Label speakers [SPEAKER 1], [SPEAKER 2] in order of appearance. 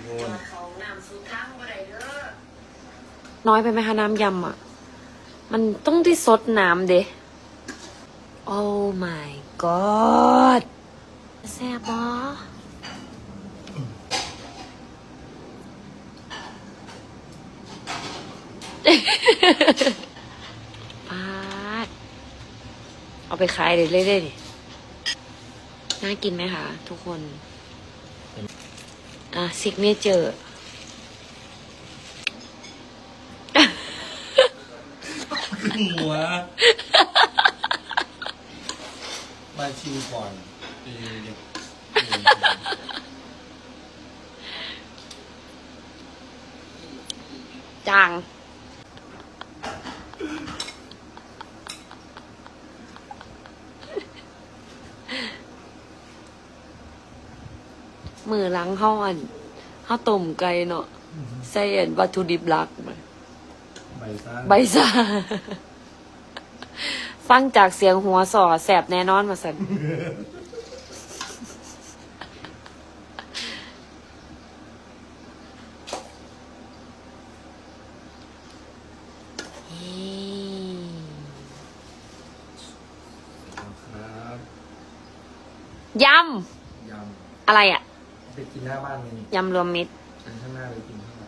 [SPEAKER 1] โน่น
[SPEAKER 2] เขาน้ำสูทั้งบ่ได้เด้อ
[SPEAKER 3] น้อยไปไหมคะน้ำยำอะ มันต้องที่ซดน้ำเด้โอ้ my god แซ่บปะปาด เอาไปขายเลยเรื่อยๆดิน่ากินไหมคะทุกคน อะซิกเนเจอร์
[SPEAKER 1] หัวมาชิมก่อนเดี๋ยวเดี๋ยวเดี๋ยว
[SPEAKER 3] จาง มือหล้างเข้าอันเข้าต้มไก่เนาะใส่อันวัตถุดิบหลักมา
[SPEAKER 1] ใบซ่า
[SPEAKER 3] ใบซ่า ฟังจากเสียงหัวสอแสบแน่นอนมาสันนี่
[SPEAKER 1] ครับ
[SPEAKER 3] ย
[SPEAKER 1] ยำ
[SPEAKER 3] อะไรอะำ
[SPEAKER 1] ไปกินหน้าบ้านไงนี่
[SPEAKER 3] ยำรวมมิตร
[SPEAKER 1] กินข้างหน้าเลยกินข้างหน้า